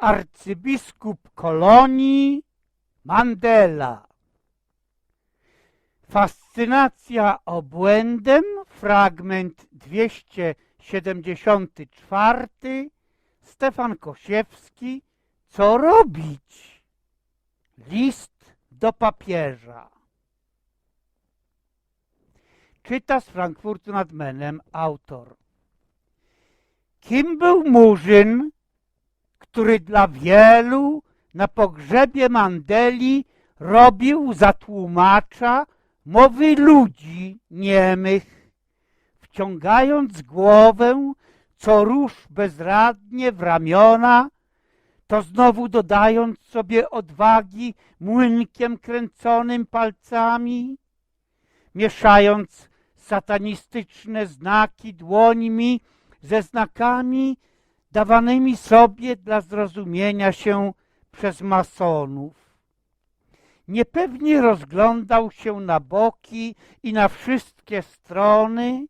arcybiskup kolonii Mandela. Fascynacja obłędem, fragment 274, Stefan Kosiewski, co robić? List do papieża. Czyta z Frankfurtu nad Menem autor. Kim był Murzyn, który dla wielu na pogrzebie Mandeli robił za tłumacza mowy ludzi niemych, wciągając głowę co róż bezradnie w ramiona, to znowu dodając sobie odwagi młynkiem kręconym palcami, mieszając satanistyczne znaki dłońmi ze znakami dawanymi sobie dla zrozumienia się przez masonów. Niepewnie rozglądał się na boki i na wszystkie strony,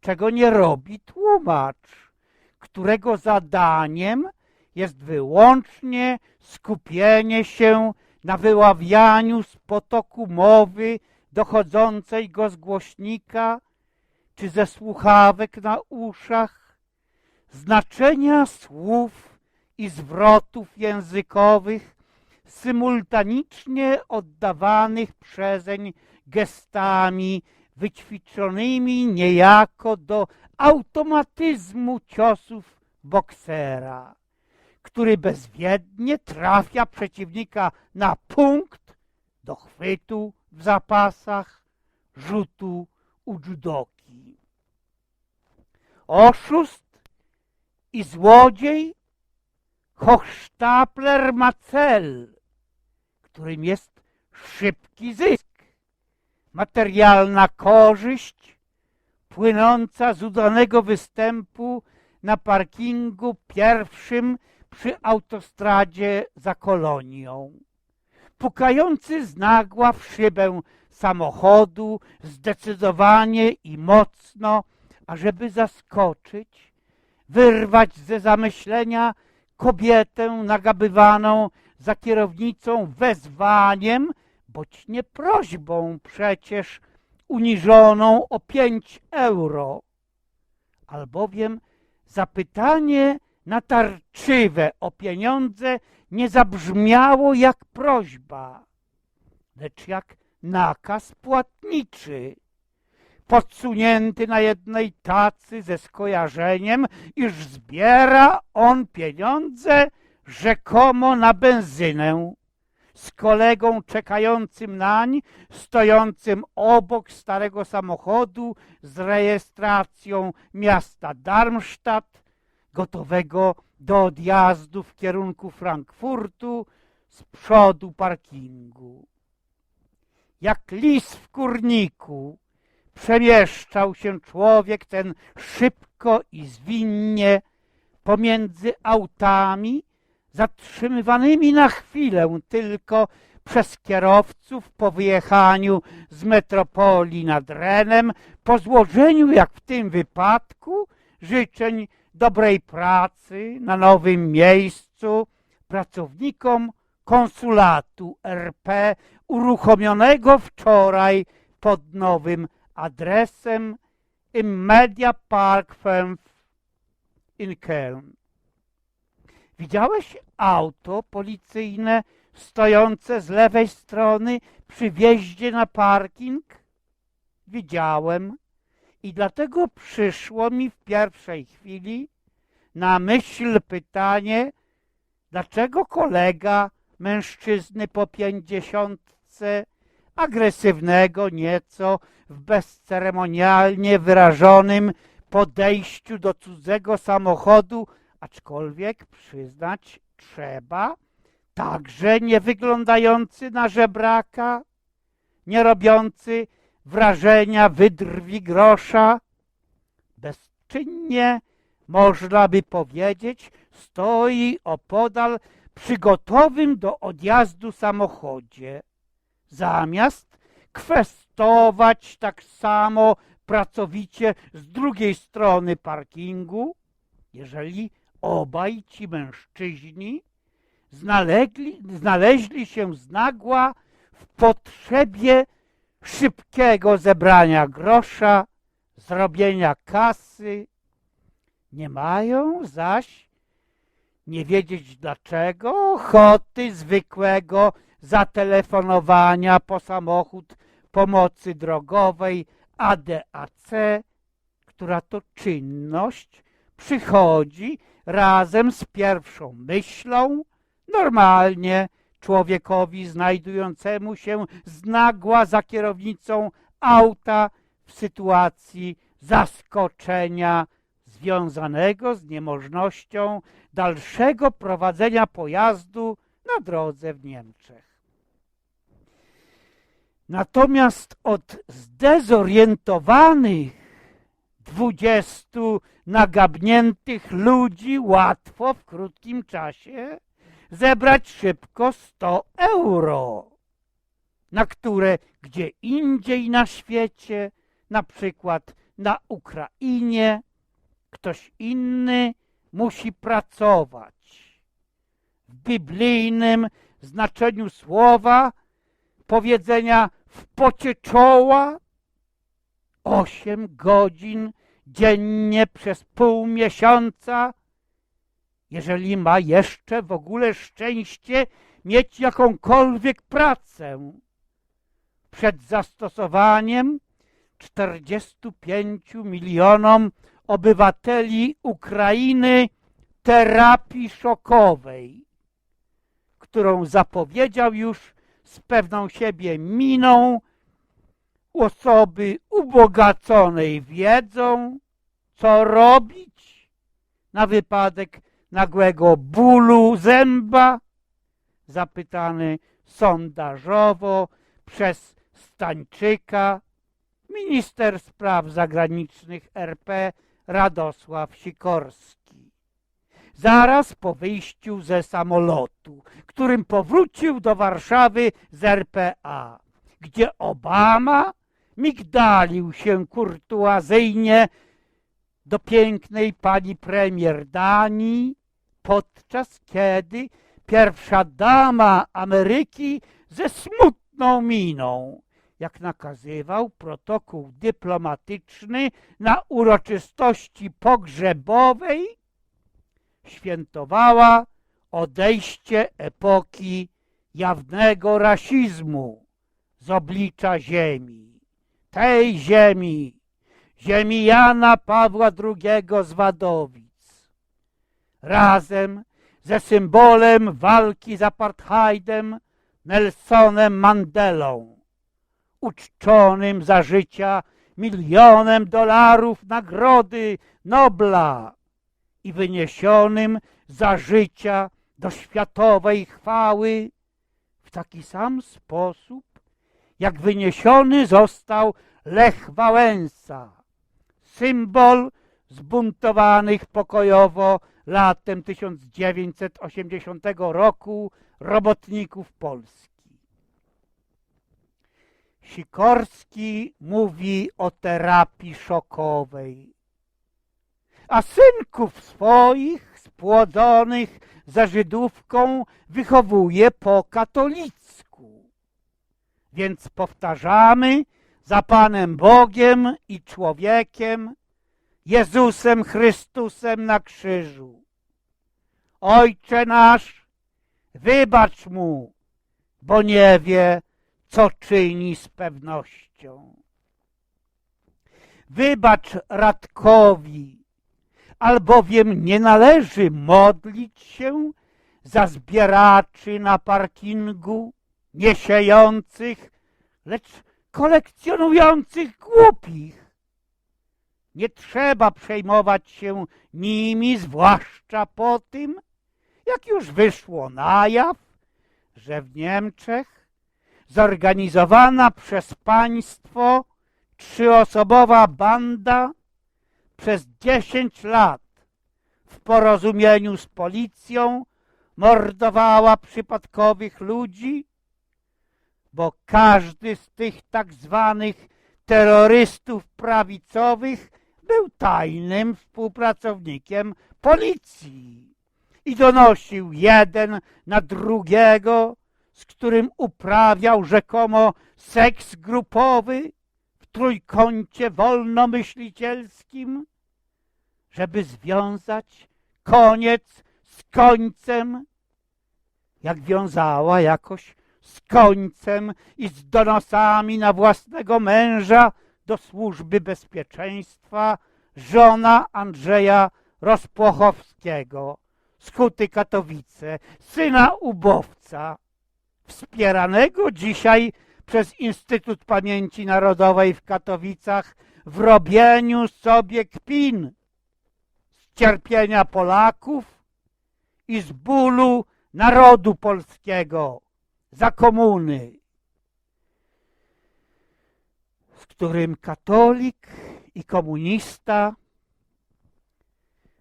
czego nie robi tłumacz, którego zadaniem jest wyłącznie skupienie się na wyławianiu z potoku mowy dochodzącej go z głośnika czy ze słuchawek na uszach, znaczenia słów i zwrotów językowych symultanicznie oddawanych przezeń gestami wyćwiczonymi niejako do automatyzmu ciosów boksera, który bezwiednie trafia przeciwnika na punkt do chwytu w zapasach, rzutu u judoki. Oszust i złodziej Hochstapler ma cel, którym jest szybki zysk, materialna korzyść płynąca z udanego występu na parkingu pierwszym przy autostradzie za kolonią. Pukający z nagła w szybę samochodu zdecydowanie i mocno, ażeby zaskoczyć, wyrwać ze zamyślenia kobietę nagabywaną za kierownicą wezwaniem, boć nie prośbą przecież uniżoną o pięć euro, albowiem zapytanie natarczywe o pieniądze nie zabrzmiało jak prośba, lecz jak nakaz płatniczy, podsunięty na jednej tacy ze skojarzeniem, iż zbiera on pieniądze rzekomo na benzynę z kolegą czekającym nań, stojącym obok starego samochodu z rejestracją miasta Darmstadt, gotowego do odjazdu w kierunku Frankfurtu z przodu parkingu. Jak lis w kurniku przemieszczał się człowiek ten szybko i zwinnie pomiędzy autami, zatrzymywanymi na chwilę tylko przez kierowców po wyjechaniu z metropolii nad Renem, po złożeniu, jak w tym wypadku, życzeń dobrej pracy na nowym miejscu pracownikom konsulatu RP uruchomionego wczoraj pod nowym adresem im Media Park 5 in Köln. Widziałeś auto policyjne stojące z lewej strony przy wjeździe na parking? Widziałem i dlatego przyszło mi w pierwszej chwili na myśl pytanie, dlaczego kolega mężczyzny po pięćdziesiątce, agresywnego nieco, w bezceremonialnie wyrażonym podejściu do cudzego samochodu, aczkolwiek przyznać trzeba, także nie wyglądający na żebraka, nie robiący wrażenia wydrwi grosza, bezczynnie, można by powiedzieć, stoi opodal przy gotowym do odjazdu samochodzie, zamiast kwestować tak samo pracowicie z drugiej strony parkingu, jeżeli obaj ci mężczyźni znalegli, znaleźli się z nagła w potrzebie szybkiego zebrania grosza, zrobienia kasy. Nie mają zaś, nie wiedzieć dlaczego, ochoty zwykłego zatelefonowania po samochód pomocy drogowej ADAC, która to czynność przychodzi razem z pierwszą myślą, normalnie człowiekowi znajdującemu się z nagła za kierownicą auta w sytuacji zaskoczenia związanego z niemożnością dalszego prowadzenia pojazdu na drodze w Niemczech. Natomiast od zdezorientowanych dwudziestu nagabniętych ludzi łatwo w krótkim czasie zebrać szybko 100 euro, na które gdzie indziej na świecie, na przykład na Ukrainie, ktoś inny musi pracować. W biblijnym znaczeniu słowa powiedzenia w pocie czoła osiem godzin dziennie przez pół miesiąca, jeżeli ma jeszcze w ogóle szczęście mieć jakąkolwiek pracę. Przed zastosowaniem 45 milionom obywateli Ukrainy terapii szokowej, którą zapowiedział już z pewną siebie miną osoby ubogaconej wiedzą, co robić na wypadek nagłego bólu zęba, zapytany sondażowo przez Stańczyka, minister spraw zagranicznych RP Radosław Sikorski. Zaraz po wyjściu ze samolotu, którym powrócił do Warszawy z RPA, gdzie Obama migdalił się kurtuazyjnie do pięknej pani premier Danii, podczas kiedy pierwsza dama Ameryki ze smutną miną, jak nakazywał protokół dyplomatyczny na uroczystości pogrzebowej, świętowała odejście epoki jawnego rasizmu z oblicza ziemi, tej ziemi, ziemi Jana Pawła II z Wadowic. Razem ze symbolem walki z apartheidem Nelsonem Mandelą, uczczonym za życia milionem dolarów nagrody Nobla i wyniesionym za życia do światowej chwały w taki sam sposób, jak wyniesiony został Lech Wałęsa, symbol zbuntowanych pokojowo latem 1980 roku robotników Polski. Sikorski mówi o terapii szokowej, a synków swoich spłodzonych za Żydówką wychowuje po katolicku. Więc powtarzamy za Panem Bogiem i człowiekiem, Jezusem Chrystusem na krzyżu. Ojcze nasz, wybacz mu, bo nie wie, co czyni z pewnością. Wybacz Radkowi, albowiem nie należy modlić się za zbieraczy na parkingu, nie siejących, lecz kolekcjonujących głupich. Nie trzeba przejmować się nimi, zwłaszcza po tym, jak już wyszło na jaw, że w Niemczech zorganizowana przez państwo trzyosobowa banda przez dziesięć lat w porozumieniu z policją mordowała przypadkowych ludzi, bo każdy z tych tak zwanych terrorystów prawicowych był tajnym współpracownikiem policji. I donosił jeden na drugiego, z którym uprawiał rzekomo seks grupowy trójkącie wolnomyślicielskim, żeby związać koniec z końcem, jak wiązała jakoś z końcem i z donosami na własnego męża do służby bezpieczeństwa żona Andrzeja Rozpłochowskiego z Huty Katowice, syna ubowca, wspieranego dzisiaj przez Instytut Pamięci Narodowej w Katowicach w robieniu sobie kpin z cierpienia Polaków i z bólu narodu polskiego za komuny, z którym katolik i komunista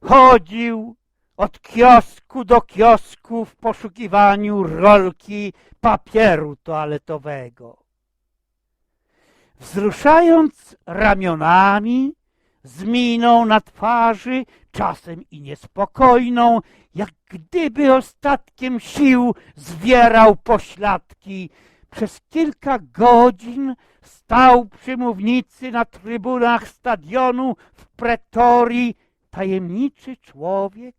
chodził od kiosku do kiosku w poszukiwaniu rolki papieru toaletowego. Wzruszając ramionami, z miną na twarzy, czasem i niespokojną, jak gdyby ostatkiem sił zwierał pośladki. Przez kilka godzin stał przy mównicy na trybunach stadionu w Pretorii tajemniczy człowiek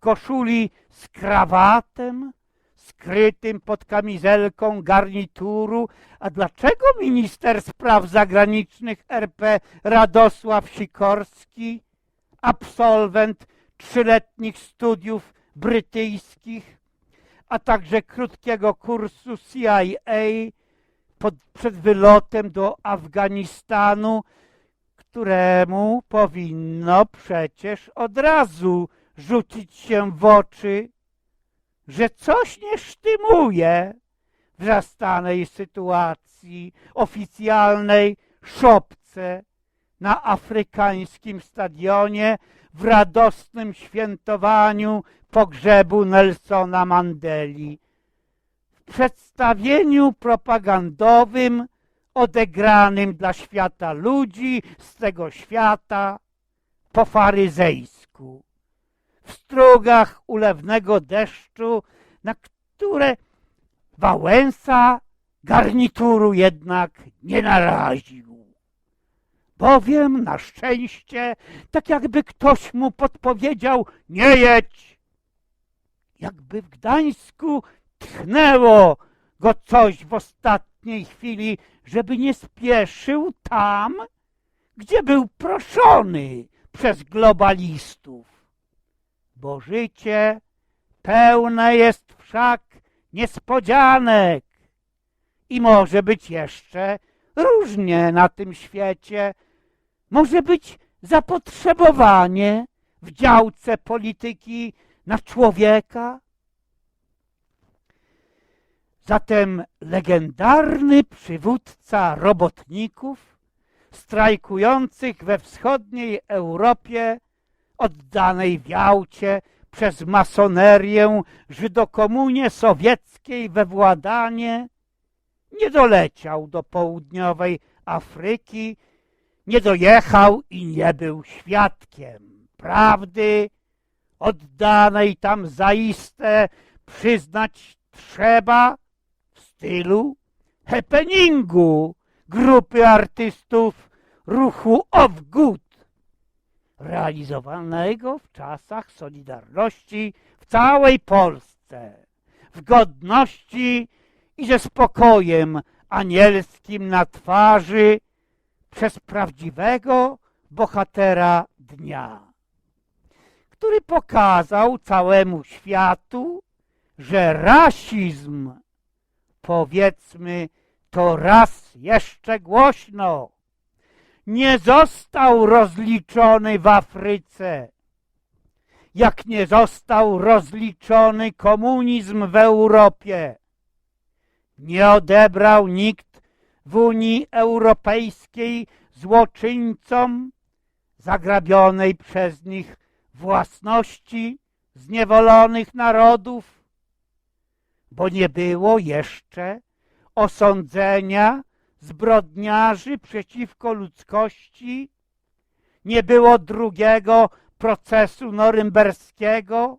koszuli z krawatem, skrytym pod kamizelką garnituru. A dlaczego minister spraw zagranicznych RP Radosław Sikorski, absolwent trzyletnich studiów brytyjskich, a także krótkiego kursu CIA pod, przed wylotem do Afganistanu, któremu powinno przecież od razu rzucić się w oczy, że coś nie sztymuje w zastanej sytuacji oficjalnej szopce na afrykańskim stadionie w radosnym świętowaniu pogrzebu Nelsona Mandeli. W przedstawieniu propagandowym odegranym dla świata ludzi z tego świata po faryzejsku w strugach ulewnego deszczu, na które Wałęsa garnituru jednak nie naraził. Bowiem na szczęście, tak jakby ktoś mu podpowiedział, nie jedź. Jakby w Gdańsku tchnęło go coś w ostatniej chwili, żeby nie spieszył tam, gdzie był proszony przez globalistów bo życie pełne jest wszak niespodzianek i może być jeszcze różnie na tym świecie. Może być zapotrzebowanie w działce polityki na człowieka. Zatem legendarny przywódca robotników strajkujących we wschodniej Europie oddanej w Jałcie przez masonerię Żydokomunie sowieckiej we władanie, nie doleciał do południowej Afryki, nie dojechał i nie był świadkiem prawdy oddanej tam zaiste przyznać trzeba w stylu happeningu grupy artystów ruchu Of Good realizowanego w czasach Solidarności w całej Polsce, w godności i ze spokojem anielskim na twarzy przez prawdziwego bohatera dnia, który pokazał całemu światu, że rasizm, powiedzmy to raz jeszcze głośno, nie został rozliczony w Afryce, jak nie został rozliczony komunizm w Europie. Nie odebrał nikt w Unii Europejskiej złoczyńcom zagrabionej przez nich własności zniewolonych narodów, bo nie było jeszcze osądzenia zbrodniarzy przeciwko ludzkości, nie było drugiego procesu norymberskiego